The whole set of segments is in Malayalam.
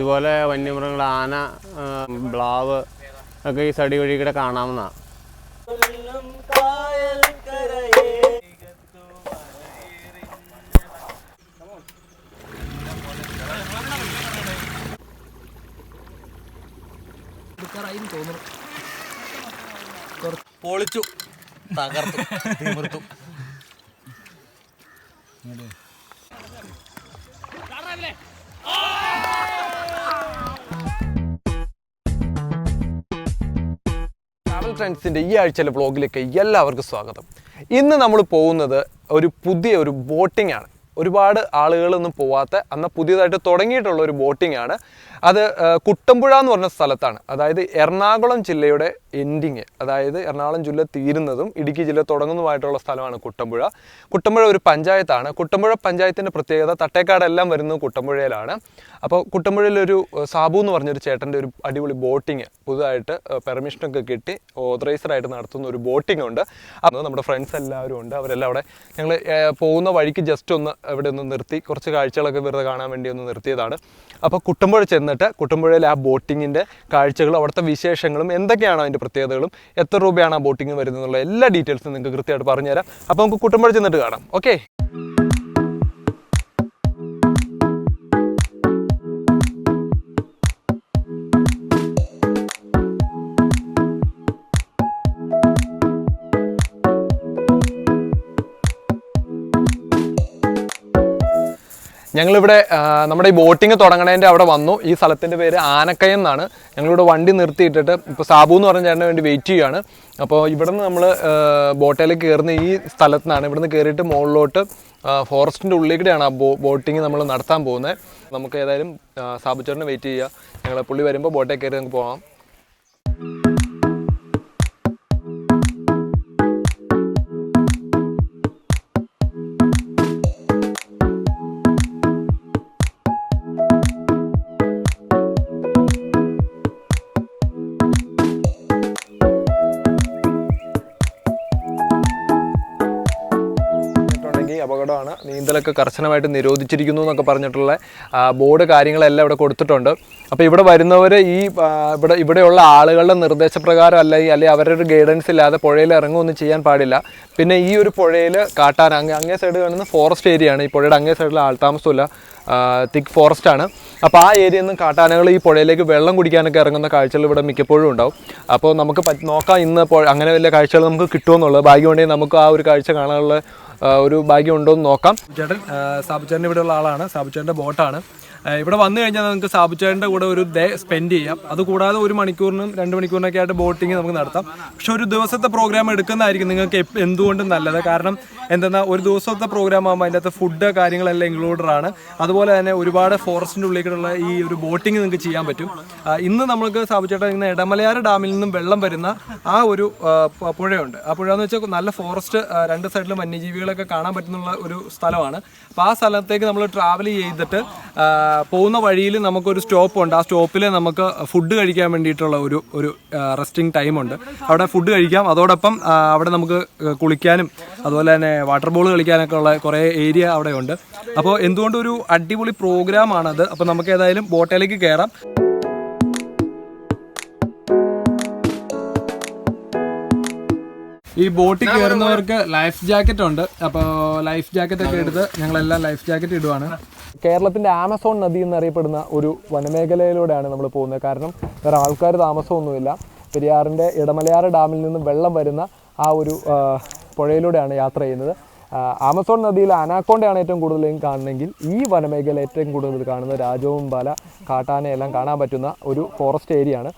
ഇതുപോലെ വന്യമൃഗങ്ങൾ ആന ബ്ലാവ് ഒക്കെ ഈ സടി വഴി കൂടെ കാണാവുന്നതാണ് പൊളിച്ചു തകർത്തു തിമിർത്തു ട്രെൻഡ്സിന്റെ ഈ ആഴ്ചയിലെ വ്ളോഗിലേക്ക് എല്ലാവർക്കും സ്വാഗതം. ഇന്ന് നമ്മൾ പോകുന്നത് ഒരു പുതിയ ഒരു ബോട്ടിംഗ് ആണ്. ഒരുപാട് ആളുകളൊന്നും പോവാത്ത അന്ന് പുതിയതായിട്ട് തുടങ്ങിയിട്ടുള്ള ഒരു ബോട്ടിംഗ് ആണ്. അത് കുട്ടമ്പുഴ എന്ന് പറഞ്ഞ സ്ഥലത്താണ്. അതായത് എറണാകുളം ജില്ലയുടെ എൻഡിങ് അതായത് എറണാകുളം ജില്ല തീരുന്നതും ഇടുക്കി ജില്ല തുടങ്ങുന്നതുമായിട്ടുള്ള സ്ഥലമാണ് കുട്ടമ്പുഴ. കുട്ടമ്പുഴ ഒരു പഞ്ചായത്താണ്. കുട്ടമ്പുഴ പഞ്ചായത്തിന്റെ പ്രത്യേകത തട്ടേക്കാടെല്ലാം വരുന്നത് കുട്ടമ്പുഴയിലാണ്. അപ്പോൾ കുട്ടമ്പുഴയിലൊരു സാബു എന്ന് പറഞ്ഞൊരു ചേട്ടന്റെ ഒരു അടിപൊളി ബോട്ടിങ് പുതുതായിട്ട് പെർമിഷനൊക്കെ കിട്ടി ഓതറൈസറായിട്ട് നടത്തുന്ന ഒരു ബോട്ടിംഗ് ഉണ്ട്. അത് നമ്മുടെ ഫ്രണ്ട്സ് എല്ലാവരും ഉണ്ട്. അവരെല്ലാം അവിടെ ഞങ്ങൾ പോകുന്ന വഴിക്ക് ജസ്റ്റ് ഒന്ന് ഇവിടെ ഒന്ന് നിർത്തി കുറച്ച് കാഴ്ചകളൊക്കെ വെറുതെ കാണാൻ വേണ്ടി ഒന്ന് നിർത്തിയതാണ്. അപ്പോൾ കുട്ടമ്പുഴ ചെന്നിട്ട് കുട്ടമ്പുഴയിലെ ആ ബോട്ടിങ്ങിന്റെ കാഴ്ചകളും അവിടുത്തെ വിശേഷങ്ങളും എന്തൊക്കെയാണോ അതിന്റെ പ്രത്യേകതകളും എത്ര രൂപയാണ് ആ ബോട്ടിങ് വരുന്നത് എന്നുള്ള എല്ലാ ഡീറ്റെയിൽസും നിങ്ങൾക്ക് കൃത്യമായിട്ട് പറഞ്ഞുതരാം. അപ്പോൾ നമുക്ക് കുട്ടമ്പുഴ ചെന്നിട്ട് കാണാം. ഓക്കെ? ഞങ്ങളിവിടെ നമ്മുടെ ഈ ബോട്ടിങ് തുടങ്ങണതിന്റെ അവിടെ വന്നു. ഈ സ്ഥലത്തിന്റെ പേര് ആനക്കയം എന്നാണ്. ഞങ്ങളിവിടെ വണ്ടി നിർത്തിയിട്ടിട്ട് ഇപ്പോൾ സാബു എന്ന് പറഞ്ഞ ചേട്ടന് വേണ്ടി വെയിറ്റ് ചെയ്യുകയാണ് അപ്പോൾ ഇവിടെ നിന്ന് നമ്മൾ ബോട്ടിലേക്ക് കയറുന്ന ഈ സ്ഥലത്തു നിന്നാണ് ഇവിടുന്ന് കയറിയിട്ട് മുകളിലോട്ട് ഫോറസ്റ്റിന്റെ ഉള്ളിൽ കൂടെയാണ് ആ ബോ ബോട്ടിങ് നമ്മൾ നടത്താൻ പോകുന്നത്. നമുക്ക് ഏതായാലും സാബു ചേട്ടന് വെയിറ്റ് ചെയ്യുക ഞങ്ങൾ പുള്ളി വരുമ്പോൾ ബോട്ടേ കയറി നമുക്ക് പോകാം നീന്തലൊക്കെ കർശനമായിട്ട് നിരോധിച്ചിരിക്കുന്നു എന്നൊക്കെ പറഞ്ഞിട്ടുള്ള ബോർഡ് കാര്യങ്ങളെല്ലാം ഇവിടെ കൊടുത്തിട്ടുണ്ട്. അപ്പോൾ ഇവിടെ വരുന്നവർ ഈ ഇവിടെ ഇവിടെയുള്ള ആളുകളുടെ നിർദ്ദേശപ്രകാരം അല്ലെങ്കിൽ അല്ലെങ്കിൽ അവരുടെ ഒരു ഗൈഡൻസ് ഇല്ലാതെ പുഴയിൽ ഇറങ്ങുമൊന്നും ചെയ്യാൻ പാടില്ല. പിന്നെ ഈ ഒരു പുഴയിൽ കാട്ടാൻ അങ്ങേ അങ്ങേ സൈഡ് കാണുന്ന ഫോറസ്റ്റ് ഏരിയ ആണ്. ഈ പുഴയുടെ അങ്ങേ സൈഡിൽ ആൾതാമസമില്ല. തിക്ക് ഫോറസ്റ്റ് ആണ്. അപ്പോൾ ആ ഏരിയയിൽ നിന്ന് കാട്ടാനകൾ ഈ പുഴയിലേക്ക് വെള്ളം കുടിക്കാനൊക്കെ ഇറങ്ങുന്ന കാഴ്ചകൾ ഇവിടെ മിക്കപ്പോഴും ഉണ്ടാവും. അപ്പോൾ നമുക്ക് നോക്കാം ഇന്ന് അങ്ങനെ വലിയ കാഴ്ചകൾ നമുക്ക് കിട്ടുമെന്നുള്ളത്. ഭാഗ്യമുണ്ടെങ്കിൽ നമുക്ക് ആ ഒരു കാഴ്ച കാണാനുള്ള ഒരു ഭാഗ്യം ഉണ്ടോ എന്ന് നോക്കാം. ചേട്ടൻ സാബുചേട്ടൻ ഇവിടെയുള്ള ആളാണ്. സാബുചേട്ടന്റെ ബോട്ടാണ്. ഇവിടെ വന്നു കഴിഞ്ഞാൽ നമുക്ക് സാബുചേട്ടന്റെ കൂടെ ഒരു ഡേ സ്പെൻഡ് ചെയ്യാം. അതുകൂടാതെ ഒരു മണിക്കൂറിനും രണ്ട് മണിക്കൂറിനൊക്കെ ആയിട്ട് ബോട്ടിങ് നമുക്ക് നടത്താം. പക്ഷെ ഒരു ദിവസത്തെ പ്രോഗ്രാം എടുക്കുന്നതായിരിക്കും നിങ്ങൾക്ക് എന്തുകൊണ്ടും നല്ലത്? കാരണം എന്തെന്നാൽ ഒരു ദിവസത്തെ പ്രോഗ്രാം ആകുമ്പോൾ അതിന്റെ അകത്ത് ഫുഡ് കാര്യങ്ങളെല്ലാം ഇൻക്ലൂഡഡ് ആണ്. അതുപോലെ തന്നെ ഒരുപാട് ഫോറസ്റ്റിന്റെ ഉള്ളിലേക്കുള്ള ഈ ഒരു ബോട്ടിങ് നിങ്ങൾക്ക് ചെയ്യാൻ പറ്റും. ഇന്ന് നമുക്ക് സാബുചേട്ടൻ ഇന്ന് ഇടമലയാറ് ഡാമിൽ നിന്നും വെള്ളം വരുന്ന ആ ഒരു പുഴയുണ്ട്. ആ പുഴ എന്ന് വെച്ചാൽ നല്ല ഫോറസ്റ്റ് രണ്ട് സൈഡിലും വന്യജീവികളൊക്കെ കാണാൻ പറ്റുന്ന ഒരു സ്ഥലമാണ്. അപ്പോൾ ആ സ്ഥലത്തേക്ക് നമ്മൾ ട്രാവൽ ചെയ്തിട്ട് പോകുന്ന വഴിയിൽ നമുക്കൊരു സ്റ്റോപ്പ് ഉണ്ട് ആ സ്റ്റോപ്പിൽ നമുക്ക് ഫുഡ് കഴിക്കാൻ വേണ്ടിയിട്ടുള്ള ഒരു ഒരു റെസ്റ്റിംഗ് ടൈം ഉണ്ട് അവിടെ ഫുഡ് കഴിക്കാം. അതോടൊപ്പം അവിടെ നമുക്ക് കുളിക്കാനും അതുപോലെ തന്നെ വാട്ടർ ബോൾ കളിക്കാനൊക്കെ ഉള്ള കുറേ ഏരിയ അവിടെ ഉണ്ട് അപ്പോൾ എന്തുകൊണ്ടും ഒരു അടിപൊളി പ്രോഗ്രാമാണത്. അപ്പോൾ നമുക്ക് ഏതായാലും ബോട്ടിലേക്ക് കയറാം. ഈ ബോട്ടിൽ കയറുന്നവർക്ക് ലൈഫ് ജാക്കറ്റ് ഉണ്ട്. അപ്പോൾ ലൈഫ് ജാക്കറ്റ് ഒക്കെ എടുത്ത് ഞങ്ങളെല്ലാം ലൈഫ് ജാക്കറ്റ് ഇടുവാണ്. കേരളത്തിന്റെ ആമസോൺ നദി എന്നറിയപ്പെടുന്ന ഒരു വനമേഖലയിലൂടെയാണ് നമ്മൾ പോകുന്നത്. കാരണം വേറെ ആൾക്കാർ താമസമൊന്നുമില്ല. പെരിയാറിന്റെ ഇടമലയാറ് ഡാമിൽ നിന്ന് വെള്ളം വരുന്ന ആ ഒരു പുഴയിലൂടെയാണ് യാത്ര ചെയ്യുന്നത്. ആമസോൺ നദിയിൽ അനാക്കോണ്ടയാണ് ഏറ്റവും കൂടുതലും കാണണമെങ്കിൽ ഈ വനമേഖല ഏറ്റവും കൂടുതൽ കാണുന്നത് രാജവും പല കാട്ടാനയെല്ലാം കാണാൻ പറ്റുന്ന ഒരു ഫോറസ്റ്റ് ഏരിയയാണ്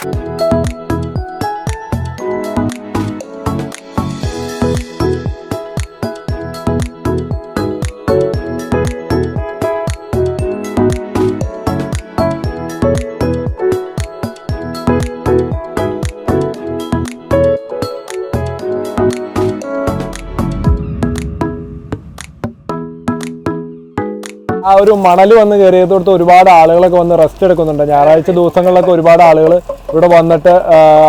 ആ ഒരു മണൽ വന്ന് കയറിയതോടത്ത് ഒരുപാട് ആളുകളൊക്കെ വന്ന് റെസ്റ്റ് എടുക്കുന്നുണ്ട്. ഞായറാഴ്ച ദിവസങ്ങളിലൊക്കെ ഒരുപാട് ആളുകൾ ഇവിടെ വന്നിട്ട്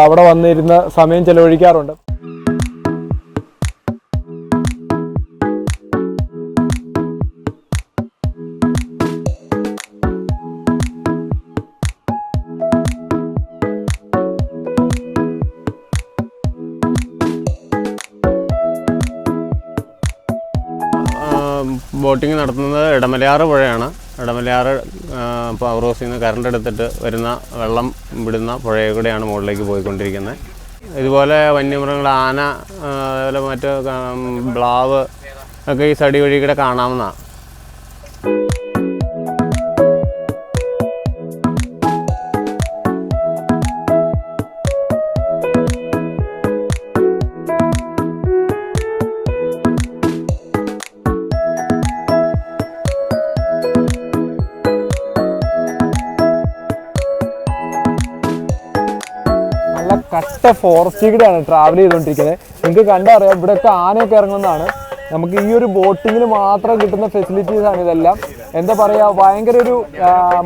അവിടെ വന്നിരുന്ന സമയം ചെലവഴിക്കാറുണ്ട്. ബോട്ടിംഗ് നടത്തുന്നത് ഇടമലയാറ് പുഴയാണ്. ഇടമലയാറ് പവർ ഹൗസിൽ നിന്ന് കറണ്ട് എടുത്തിട്ട് വരുന്ന വെള്ളം വിടുന്ന പുഴയിൽ കൂടെയാണ് മുകളിലേക്ക് പോയിക്കൊണ്ടിരിക്കുന്നത്. ഇതുപോലെ വന്യമൃഗങ്ങൾ ആന അതുപോലെ മറ്റ് ബ്ലാവ് ഒക്കെ ഈ സടി വഴി കൂടെ കാണാവുന്നതാണ്. കട്ട കൂടെയാണ് ട്രാവൽ ചെയ്തുകൊണ്ടിരിക്കുന്നത്. നിങ്ങൾക്ക് കണ്ടറിയാം ഇവിടെയൊക്കെ ആനയൊക്കെ ഇറങ്ങുന്നതാണ്. നമുക്ക് ഈ ഒരു ബോട്ടിങ്ങിൽ മാത്രം കിട്ടുന്ന ഫെസിലിറ്റീസ് ആണ് ഇതെല്ലാം. എന്താ പറയുക ഭയങ്കര ഒരു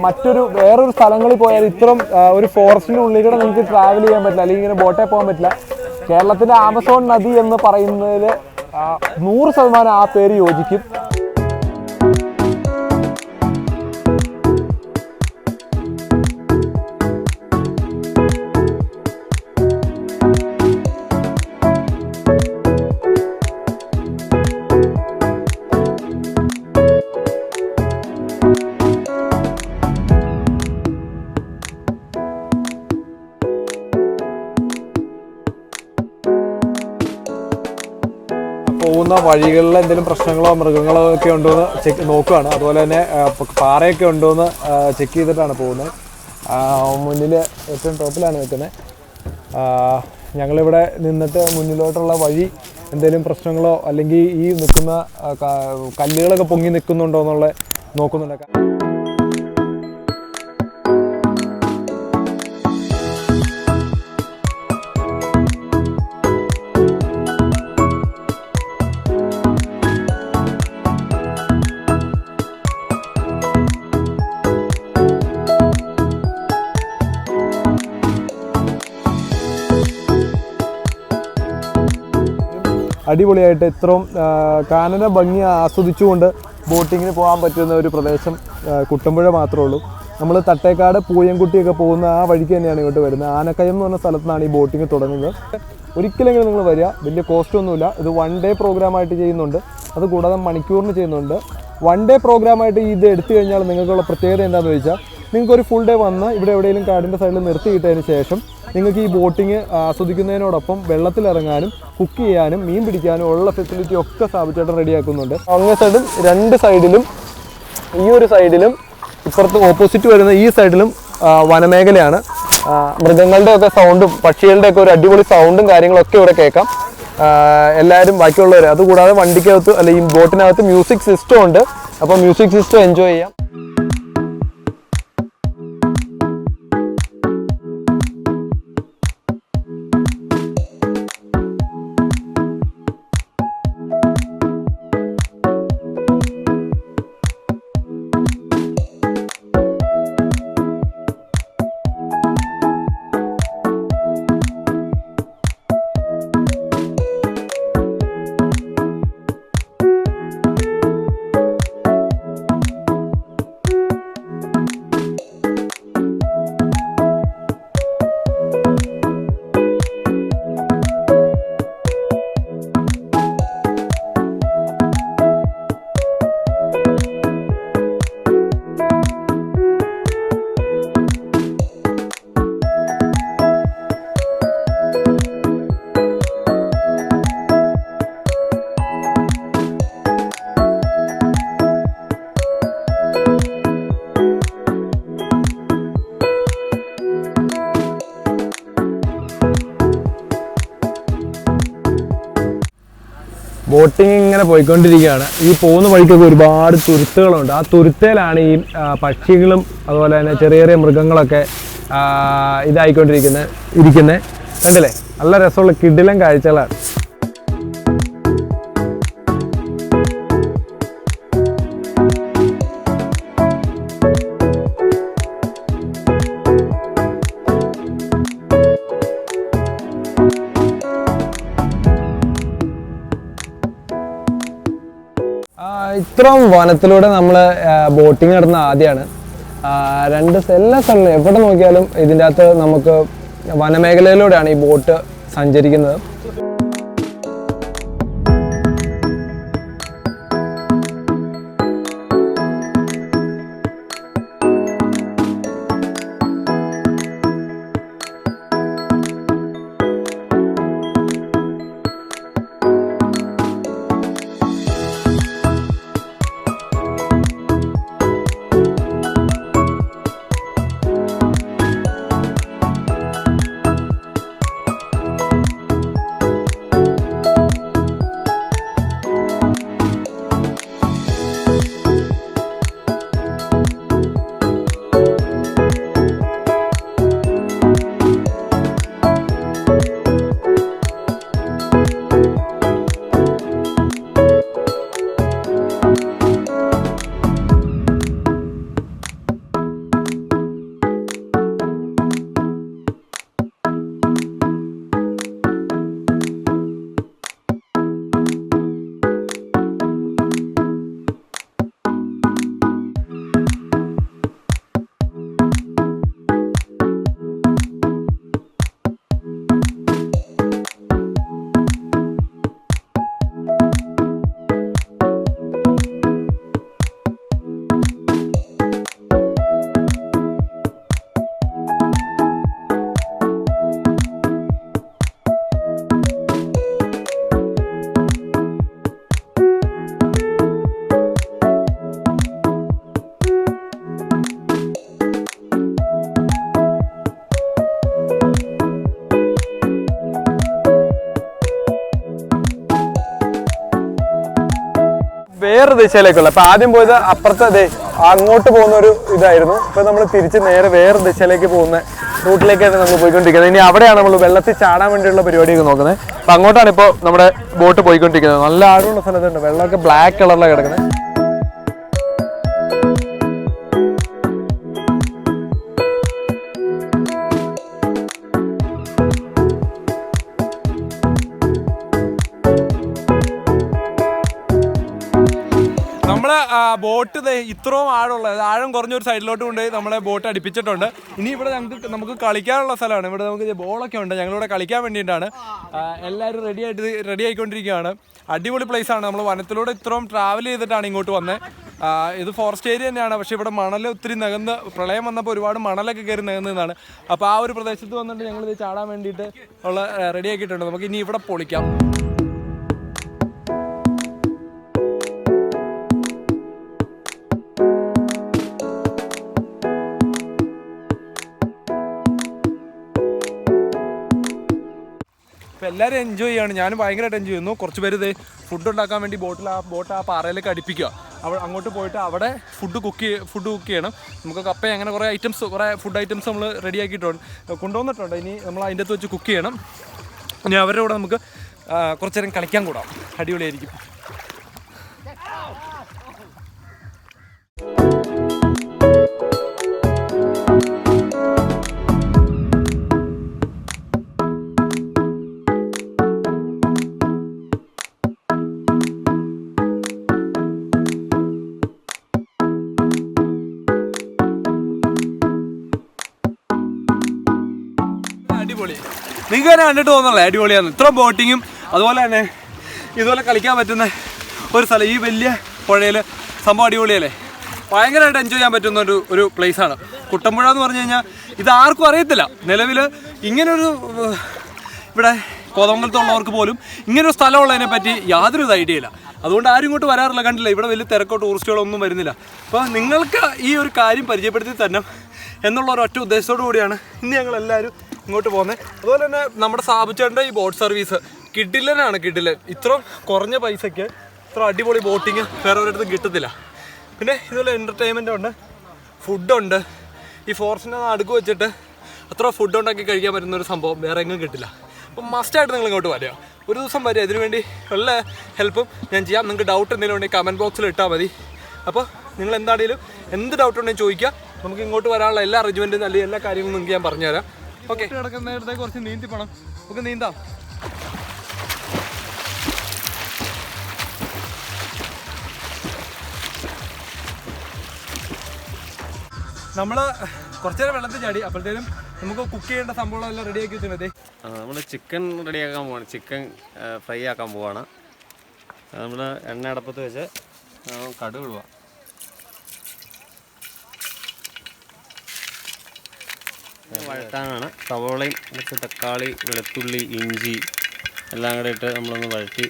മറ്റൊരു വേറൊരു സ്ഥലങ്ങളിൽ പോയാൽ ഇത്രയും ഒരു ഫോറസ്റ്റിന്റെ ഉള്ളിൽ കൂടെ നിങ്ങൾക്ക് ട്രാവൽ ചെയ്യാൻ പറ്റില്ല. അല്ലെങ്കിൽ ഇങ്ങനെ ബോട്ടേ പോകാൻ പറ്റില്ല. കേരളത്തിന്റെ ആമസോൺ നദി എന്ന് പറയുന്നതിൽ നൂറ് ശതമാനം ആ പേര് യോജിക്കും. വഴികളിൽ എന്തെങ്കിലും പ്രശ്നങ്ങളോ മൃഗങ്ങളോ ഒക്കെ ഉണ്ടോ എന്ന് ചെക്ക് നോക്കുകയാണ് അതുപോലെ തന്നെ പാറയൊക്കെ ഉണ്ടോ എന്ന് ചെക്ക് ചെയ്തിട്ടാണ് പോകുന്നത്. മുന്നിൽ ഏറ്റവും ടോപ്പിലാണ് നിൽക്കുന്നത്. ഞങ്ങളിവിടെ നിന്നിട്ട് മുന്നിലോട്ടുള്ള വഴി എന്തെങ്കിലും പ്രശ്നങ്ങളോ അല്ലെങ്കിൽ ഈ നിൽക്കുന്ന കല്ലുകളൊക്കെ പൊങ്ങി നിൽക്കുന്നുണ്ടോ എന്നുള്ള നോക്കുന്നുണ്ട്. അടിപൊളിയായിട്ട് ഇത്രയും കാനന ഭംഗി ആസ്വദിച്ചുകൊണ്ട് ബോട്ടിങ്ങിന് പോകാൻ പറ്റുന്ന ഒരു പ്രദേശം കുട്ടമ്പുഴ മാത്രമേ ഉള്ളൂ. നമ്മൾ തട്ടേക്കാട് പൂയംകുട്ടിയൊക്കെ പോകുന്ന ആ വഴിക്ക് തന്നെയാണ് ഇങ്ങോട്ട് വരുന്നത്. ആനക്കയം എന്ന് പറഞ്ഞ സ്ഥലത്താണ് ഈ ബോട്ടിങ് തുടങ്ങുന്നത്. ഒരിക്കലെങ്കിലും നിങ്ങൾ വരിക. വലിയ കോസ്റ്റ് ഒന്നുമില്ല. ഇത് വൺ ഡേ പ്രോഗ്രാമായിട്ട് ചെയ്യുന്നുണ്ട്. അത് കൂടാതെ മണിക്കൂറിന് ചെയ്യുന്നുണ്ട്. വൺ ഡേ പ്രോഗ്രാമായിട്ട് ഇത് എടുത്തു കഴിഞ്ഞാൽ നിങ്ങൾക്കുള്ള പ്രത്യേകത എന്താണെന്ന് ചോദിച്ചാൽ നിങ്ങൾക്ക് ഒരു ഫുൾ ഡേ വന്ന് ഇവിടെ എവിടെയെങ്കിലും കാടിന്റെ സൈഡിൽ നിർത്തിയിട്ടതിന് ശേഷം നിങ്ങൾക്ക് ഈ ബോട്ടിങ് ആസ്വദിക്കുന്നതിനോടൊപ്പം വെള്ളത്തിലിറങ്ങാനും കുക്ക് ചെയ്യാനും മീൻ പിടിക്കാനും ഉള്ള ഫെസിലിറ്റി ഒക്കെ സ്ഥാപിച്ചേട്ടൻ റെഡിയാക്കുന്നുണ്ട് അങ്ങേ സൈഡും രണ്ട് സൈഡിലും ഈ ഒരു സൈഡിലും ഇപ്പുറത്ത് ഓപ്പോസിറ്റ് വരുന്ന ഈ സൈഡിലും വനമേഖലയാണ്. മൃഗങ്ങളുടെ ഒക്കെ സൗണ്ടും പക്ഷികളുടെ ഒക്കെ ഒരു അടിപൊളി സൗണ്ടും കാര്യങ്ങളൊക്കെ ഇവിടെ കേൾക്കാം. എല്ലാവരും ബാക്കിയുള്ളവർ അതുകൂടാതെ വണ്ടിക്കകത്ത് അല്ലെങ്കിൽ ബോട്ടിനകത്ത് മ്യൂസിക് സിസ്റ്റം ഉണ്ട്. അപ്പോൾ മ്യൂസിക് സിസ്റ്റം എൻജോയ് ചെയ്യാം. ബോട്ടിങ് ഇങ്ങനെ പോയിക്കൊണ്ടിരിക്കുകയാണ്. ഈ പോകുന്ന വഴിക്കൊക്കെ ഒരുപാട് തുരുത്തുകളുണ്ട്. ആ തുരുത്തയിലാണ് ഈ പക്ഷികളും അതുപോലെ തന്നെ ചെറിയ ചെറിയ മൃഗങ്ങളൊക്കെ ഇതായിക്കൊണ്ടിരിക്കുന്നത് ഇരിക്കുന്നത് കണ്ടില്ലേ? നല്ല രസമുള്ള കിടിലം കാഴ്ചകളാണ്. ഇത്രയും വനത്തിലൂടെ നമ്മൾ ബോട്ടിങ് നടന്ന ആദ്യമാണ് രണ്ട് എല്ലാ സ്ഥലങ്ങളും എവിടെ നോക്കിയാലും ഇതിന്റെ അകത്ത് നമുക്ക് വനമേഖലയിലൂടെയാണ് ഈ ബോട്ട് സഞ്ചരിക്കുന്നത്. വേറെ ദിശയിലേക്കുള്ള. അപ്പൊ ആദ്യം പോയത് അപ്പുറത്തെ അങ്ങോട്ട് പോകുന്ന ഒരു ഇതായിരുന്നു. ഇപ്പൊ നമ്മൾ തിരിച്ച് നേരെ വേറെ ദിശയിലേക്ക് പോകുന്ന റൂട്ടിലേക്കാണ് നമ്മൾ പോയിക്കൊണ്ടിരിക്കുന്നത്. ഇനി അവിടെയാണ് നമ്മൾ വെള്ളത്തിൽ ചാടാൻ വേണ്ടിയുള്ള പരിപാടിയൊക്കെ നോക്കുന്നത്. അപ്പൊ അങ്ങോട്ടാണ് ഇപ്പോൾ നമ്മുടെ ബോട്ട് പോയിക്കൊണ്ടിരിക്കുന്നത്. നല്ല ആഴമുള്ള സ്ഥലത്തുണ്ട്. വെള്ളമൊക്കെ ബ്ലാക്ക് കളറിലാണ് കിടക്കുന്നത് ബോട്ട് ഇത്രയും ആഴമുള്ള ആഴം കുറഞ്ഞ ഒരു സൈഡിലോട്ട് കൊണ്ടുപോയി നമ്മളെ ബോട്ട് അടിപ്പിച്ചിട്ടുണ്ട്. ഇനി ഇവിടെ ഞങ്ങൾക്ക് നമുക്ക് കളിക്കാനുള്ള സ്ഥലമാണ്. ഇവിടെ നമുക്ക് ബോളൊക്കെ ഉണ്ട്. ഞങ്ങളിവിടെ കളിക്കാൻ വേണ്ടിയിട്ടാണ്. എല്ലാവരും റെഡി ആയിട്ട് റെഡി ആയിക്കൊണ്ടിരിക്കുകയാണ്. അടിപൊളി പ്ലേസ് ആണ്. നമ്മൾ വനത്തിലൂടെ ഇത്രയും ട്രാവൽ ചെയ്തിട്ടാണ് ഇങ്ങോട്ട് വന്നത് ഇത് ഫോറസ്റ്റ് ഏരിയ തന്നെയാണ്. പക്ഷേ ഇവിടെ മണൽ ഒത്തിരി നികന്ന് പ്രളയം വന്നപ്പോൾ ഒരുപാട് മണലൊക്കെ കയറി നികന്നതാണ് അപ്പോൾ ആ ഒരു പ്രദേശത്ത് വന്നിട്ട് ഞങ്ങളിത് ചാടാൻ വേണ്ടിയിട്ട് ഉള്ള റെഡി ആക്കിയിട്ടുണ്ട്. നമുക്ക് ഇനി ഇവിടെ പൊളിക്കാം. എല്ലാവരും എൻജോയ് ചെയ്യാണ്. ഞാനും ഭയങ്കരമായിട്ട് എൻജോയ് ചെയ്യുന്നു. കുറച്ച് പേര് ഇത് ഫുഡ് ഉണ്ടാക്കാൻ വേണ്ടി ബോട്ടിൽ ആ ബോട്ട് ആ പാറയിലേക്ക് അടുപ്പിക്കുക. അവിടെ അങ്ങോട്ട് പോയിട്ട് അവിടെ ഫുഡ് കുക്ക് ഫുഡ് കുക്ക് ചെയ്യണം. നമുക്ക് കപ്പ അങ്ങനെ കുറേ ഐറ്റംസ് കുറേ ഫുഡ് ഐറ്റംസ് നമ്മൾ റെഡി ആക്കിയിട്ടുണ്ട്. കൊണ്ടുവന്നിട്ടുണ്ട്. ഇനി നമ്മൾ അതിന്റെ അകത്ത് വെച്ച് കുക്ക് ചെയ്യണം. ഇനി അവരുടെ കൂടെ നമുക്ക് കുറച്ച് നേരം കളിക്കാൻ കൂടാം. അടിപൊളിയായിരിക്കും. കണ്ടിട്ട് തോന്നല്ലേ അടിപൊളിയാണ് ഇത്ര ബോട്ടിങ്ങും അതുപോലെ തന്നെ ഇതുപോലെ കളിക്കാൻ പറ്റുന്ന ഒരു സ്ഥലം. ഈ വലിയ പുഴയിൽ സംഭവം അടിപൊളിയല്ലേ? ഭയങ്കരമായിട്ട് എൻജോയ് ചെയ്യാൻ പറ്റുന്ന ഒരു ഒരു പ്ലേസാണ് കുട്ടമ്പുഴ എന്ന് പറഞ്ഞു കഴിഞ്ഞാൽ ഇത് ആർക്കും അറിയത്തില്ല. നിലവിൽ ഇങ്ങനൊരു ഇവിടെ കോതമംഗലത്തുള്ളവർക്ക് പോലും ഇങ്ങനൊരു സ്ഥലമുള്ളതിനെ പറ്റി യാതൊരു ഐഡിയ ഇല്ല. അതുകൊണ്ട് ആരും ഇങ്ങോട്ട് വരാറില്ല. കണ്ടില്ല? ഇവിടെ വലിയ തിരക്കോ ടൂറിസ്റ്റുകളൊന്നും വരുന്നില്ല. അപ്പോൾ നിങ്ങൾക്ക് ഈ ഒരു കാര്യം പരിചയപ്പെടുത്തി തന്നെ എന്നുള്ള ഒരു ഒറ്റ ഉദ്ദേശത്തോടു കൂടിയാണ് ഇന്ന് ഞങ്ങൾ എല്ലാവരും ഇങ്ങോട്ട് പോകുന്നത്. അതുപോലെ തന്നെ നമ്മുടെ സ്ഥാപിച്ചേണ്ട ഈ ബോട്ട് സർവീസ് കിഡിലനാണ് കിഡിലൻ. ഇത്ര കുറഞ്ഞ പൈസയ്ക്ക് ഇത്ര അടിപൊളി ബോട്ടിങ് വേറെ ഒരിടത്തും കിട്ടത്തില്ല. പിന്നെ ഇതുപോലെ എന്റർടൈൻമെന്റ് ഉണ്ട്. ഫുഡുണ്ട് ഈ ഫോറസ്റ്റിനെ നടുക്ക് വെച്ചിട്ട് അത്ര ഫുഡ് ഉണ്ടാക്കി കഴിക്കാൻ പറ്റുന്ന ഒരു സംഭവം വേറെ എങ്ങും കിട്ടില്ല. അപ്പം മസ്റ്റായിട്ട് നിങ്ങൾ ഇങ്ങോട്ട് വരിക. ഒരു ദിവസം വരിക. ഇതിനു വേണ്ടി ഉള്ള ഹെൽപ്പും ഞാൻ ചെയ്യാം. നിങ്ങൾക്ക് ഡൗട്ട് എന്തെങ്കിലും ഉണ്ടെങ്കിൽ കമന്റ് ബോക്സിൽ ഇട്ടാൽ മതി. അപ്പോൾ നിങ്ങൾ എന്താണെങ്കിലും എന്ത് ഡൗട്ട് ഉണ്ടെങ്കിൽ ചോദിക്കുക. നമുക്ക് ഇങ്ങോട്ട് വരാനുള്ള എല്ലാ അറേഞ്ച്മെന്റും അല്ലെങ്കിൽ എല്ലാ കാര്യങ്ങളും നിങ്ങൾക്ക് ഞാൻ പറഞ്ഞുതരാം. ഓക്കെ കിടക്കുന്നിടത്തേക്ക് കുറച്ച് നീന്തി പോണം. നമുക്ക് നീന്താം. നമ്മൾ കുറച്ചേരം വെള്ളത്തിൽ ചാടി അപ്പോഴത്തേനും നമുക്ക് കുക്ക് ചെയ്യേണ്ട സംഭവങ്ങളെല്ലാം റെഡിയാക്കി ആക്കി വെച്ചിട്ടുണ്ട്. നമ്മൾ ചിക്കൻ റെഡിയാക്കാൻ പോവാണ്. ചിക്കൻ ഫ്രൈ ആക്കാൻ പോവാണ്. നമ്മൾ എണ്ണ അടപ്പത്ത് വെച്ച് കടുക് ഇടുക. വഴട്ടാനാണ്. സവോളയും കുറച്ച് തക്കാളി വെളുത്തുള്ളി ഇഞ്ചി എല്ലാം കൂടെ ഇട്ട് നമ്മളൊന്ന് വഴറ്റി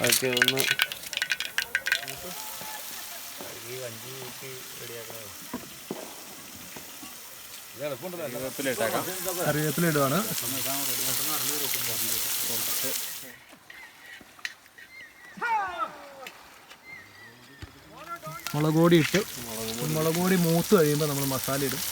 വഴറ്റി ഒന്ന് കറിവേപ്പിലിട്ടേക്കാം. കറിവേപ്പില ഇടുവാണ് മുളക് പൊടി ഇട്ട് മുളക് പൊടി. മൂത്ത് കഴിയുമ്പോൾ നമ്മൾ മസാല ഇടും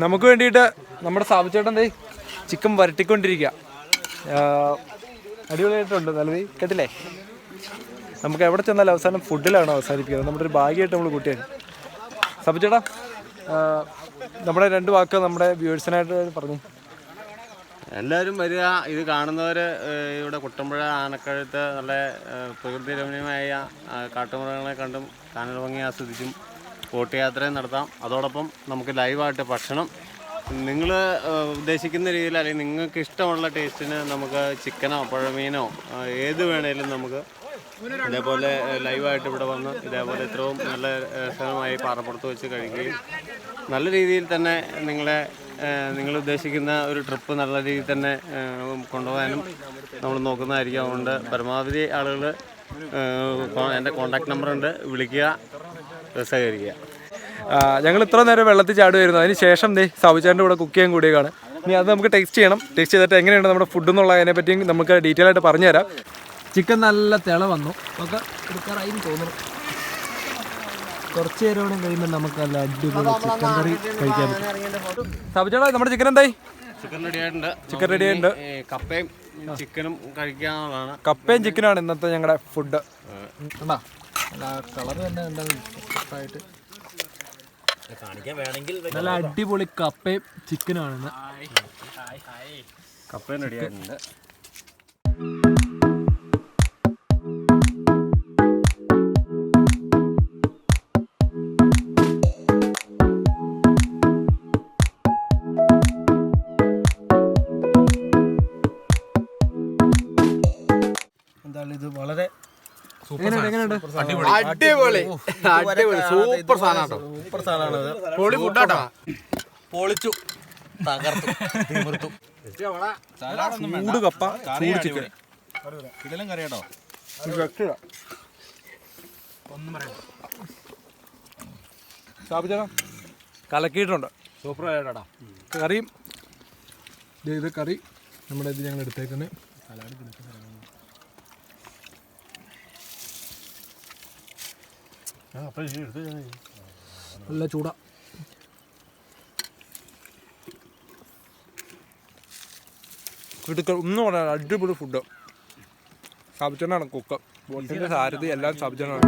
നമുക്ക് വേണ്ടിയിട്ട് നമ്മുടെ സ്ഥാപിച്ചേട്ടൻ ചിക്കൻ വരട്ടിക്കൊണ്ടിരിക്കുക അടിപൊളിയായിട്ടുണ്ട് നല്ലത്. കേട്ടില്ലേ? നമുക്ക് എവിടെ ചെന്നാലും അവസാനം ഫുഡിലാണ് അവസാനിപ്പിക്കുന്നത്. നമ്മുടെ ഒരു ഭാഗ്യമായിട്ട് നമ്മൾ കൂട്ടിയാണ്. സ്ഥാപിച്ചേട്ടാ നമ്മുടെ രണ്ട് വാക്ക് നമ്മുടെ വ്യൂവേഴ്സിനായിട്ട് പറഞ്ഞു. എല്ലാവരും വരിക ഇത് കാണുന്നവർ ഇവിടെ കുട്ടമ്പുഴ ആനക്കഴുത്ത് നല്ല പ്രകൃതി രമണീയമായ കാട്ടുമൃഗങ്ങളെ കണ്ടും കാനൽ ഭംഗി ആസ്വദിച്ചും ബോട്ട് യാത്രയും നടത്താം. അതോടൊപ്പം നമുക്ക് ലൈവായിട്ട് ഭക്ഷണം. നിങ്ങൾ ഉദ്ദേശിക്കുന്ന രീതിയിൽ അല്ലെങ്കിൽ നിങ്ങൾക്ക് ഇഷ്ടമുള്ള ടേസ്റ്റിന് നമുക്ക് ചിക്കനോ പുഴമീനോ ഏത് വേണേലും നമുക്ക് ഇതേപോലെ ലൈവായിട്ട് ഇവിടെ വന്ന് ഇതേപോലെ ഇത്രയും നല്ല രസകരമായി പാറപ്പുറത്ത് വെച്ച് കഴിക്കുകയും നല്ല രീതിയിൽ തന്നെ നിങ്ങളെ നിങ്ങൾ ഉദ്ദേശിക്കുന്ന ഒരു ട്രിപ്പ് നല്ല രീതിയിൽ തന്നെ കൊണ്ടുപോകാനും നമ്മൾ നോക്കുന്നതായിരിക്കും. അതുകൊണ്ട് പരമാവധി ആളുകൾ എന്റെ കോൺടാക്ട് നമ്പർ ഉണ്ട് വിളിക്കുക സഹകരിക്കുക. ഞങ്ങൾ ഇത്ര നേരം വെള്ളത്തിൽ ചാടുമായിരുന്നു അതിന് ശേഷം ദേ സാബുചാന്റെ കൂടെ കുക്ക് ചെയ്യാൻ കൂടിയാണ് ഇനി അത് നമുക്ക് ടേസ്റ്റ് ചെയ്യണം. ടേസ്റ്റ് ചെയ്തിട്ട് എങ്ങനെയാണ് നമ്മുടെ ഫുഡ് എന്നുള്ളതിനെ പറ്റിയും നമുക്ക് ഡീറ്റെയിൽ ആയിട്ട് പറഞ്ഞുതരാം. ചിക്കൻ നല്ല തിള വന്നു. നമുക്ക് എടുക്കാറായി തോന്നുന്നു. കുറച്ച് നേരം കൂടെ കഴിയുമ്പോൾ നമുക്ക് നല്ല അടിപൊളി ചിക്കൻ കറി കഴിക്കാൻ പറ്റും. നമ്മുടെ ചിക്കൻ എന്തായി? ചിക്കൻ റെഡി ആയിട്ടുണ്ട് ചിക്കൻ റെഡി ആയിട്ടുണ്ട് കപ്പയും ചിക്കനും കഴിക്കാനുള്ളതാണ്. കപ്പയും ചിക്കനാണ് ഇന്നത്തെ ഞങ്ങളുടെ ഫുഡ് കളർ തന്നെ വേണമെങ്കിൽ നല്ല അടിപൊളി കപ്പയും ചിക്കനാണ് കപ്പയും റെഡി ആയിട്ടുണ്ട് അടിപൊളി. അടിപൊളി. സൂപ്പർ സാധനം സൂപ്പർ സാധനമാണ് പൊളി ഫുഡാട്ടോ പൊളിച്ചു. തകർത്തു. തിമിർത്തു. ചൂട് കപ്പ ചൂട് ചിക്കൻ ഇതെല്ലാം കറിയാട്ടോ സ്ഥാപിച്ചോ കലക്കിയിട്ടുണ്ട്. സൂപ്പർ ആയിട്ടാ കറിയും. ദേ ഇത് കറി. നമ്മുടെ ഇത് ഞങ്ങൾ എടുത്തേക്കുന്നത് നല്ല ചൂട. ഇടുക്ക ഒന്നും പറയാൻ അടിപൊളി ഫുഡ് സബ്ജനാണ് കുക്ക്. ബോട്ടിന്റെ സാരഥി എല്ലാം സബ്ജനാണ്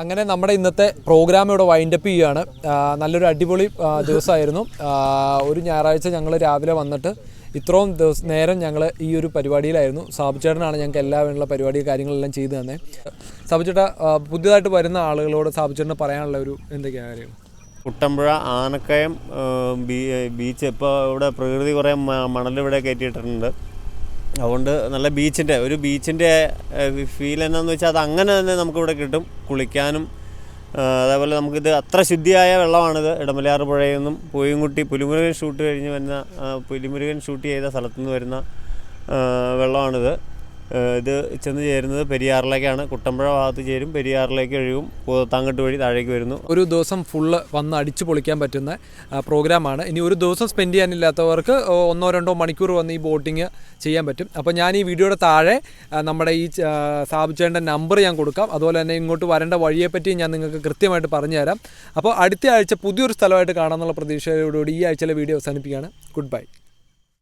അങ്ങനെ നമ്മുടെ ഇന്നത്തെ പ്രോഗ്രാം ഇവിടെ വൈൻഡപ്പ് ചെയ്യുകയാണ്. നല്ലൊരു അടിപൊളി ദിവസമായിരുന്നു. ഒരു ഞായറാഴ്ച ഞങ്ങൾ രാവിലെ വന്നിട്ട് ഇത്രയും ദിവസം നേരം ഞങ്ങൾ ഈ ഒരു പരിപാടിയിലായിരുന്നു. സാബുചേട്ടനാണ് ഞങ്ങൾക്ക് എല്ലാ വേണ്ടുള്ള പരിപാടി കാര്യങ്ങളെല്ലാം ചെയ്തു തന്നെ. സാബുചേട്ട പുതിയതായിട്ട് വരുന്ന ആളുകളോട് സാബുചേട്ടന് പറയാനുള്ള ഒരു എന്തൊക്കെയാണ് കാര്യങ്ങൾ കുട്ടമ്പുഴ ആനക്കയം ബീച്ച്. ഇപ്പോൾ ഇവിടെ പ്രകൃതി കുറേ മണൽ ഇവിടെ കയറ്റിയിട്ടുണ്ട്. അതുകൊണ്ട് നല്ല ബീച്ചിന്റെ ഒരു ബീച്ചിന്റെ ഫീൽ എന്നാന്ന് വെച്ചാൽ അത് അങ്ങനെ തന്നെ നമുക്കിവിടെ കിട്ടും. കുളിക്കാനും അതേപോലെ നമുക്കിത് അത്ര ശുദ്ധിയായ വെള്ളമാണിത്. ഇടമലയാറ് പുഴയിൽ നിന്നും പൂയംകുട്ടി പുലിമുരുകൻ ഷൂട്ട് കഴിഞ്ഞ് വരുന്ന പുലിമുരുകൻ ഷൂട്ട് ചെയ്ത സ്ഥലത്തു നിന്ന് വരുന്ന വെള്ളമാണിത്. ഇത് ചെന്ന് ചേരുന്നത് പെരിയാറിലേക്കാണ്. കുട്ടമ്പുഴ ഭാഗത്ത് ചേരും. പെരിയാറിലേക്ക് ഒഴുകും. താങ്കട്ട് വഴി താഴേക്ക് വരുന്നു. ഒരു ദിവസം ഫുള്ള് വന്ന് അടിച്ചു പൊളിക്കാൻ പറ്റുന്ന പ്രോഗ്രാമാണ്. ഇനി ഒരു ദിവസം സ്പെൻഡ് ചെയ്യാനില്ലാത്തവർക്ക് ഒന്നോ രണ്ടോ മണിക്കൂർ വന്ന് ഈ ബോട്ടിങ് ചെയ്യാൻ പറ്റും. അപ്പോൾ ഞാൻ ഈ വീഡിയോയുടെ താഴെ നമ്മുടെ ഈ സ്ഥാപിച്ചേണ്ട നമ്പർ ഞാൻ കൊടുക്കാം. അതുപോലെ തന്നെ ഇങ്ങോട്ട് വരേണ്ട വഴിയെപ്പറ്റി ഞാൻ നിങ്ങൾക്ക് കൃത്യമായിട്ട് പറഞ്ഞുതരാം. അപ്പോൾ അടുത്ത ആഴ്ച പുതിയൊരു സ്ഥലമായിട്ട് കാണാമെന്നുള്ള പ്രതീക്ഷയോടുകൂടി ഈ ആഴ്ചയിലെ വീഡിയോ അവസാനിപ്പിക്കുകയാണ്. Good bye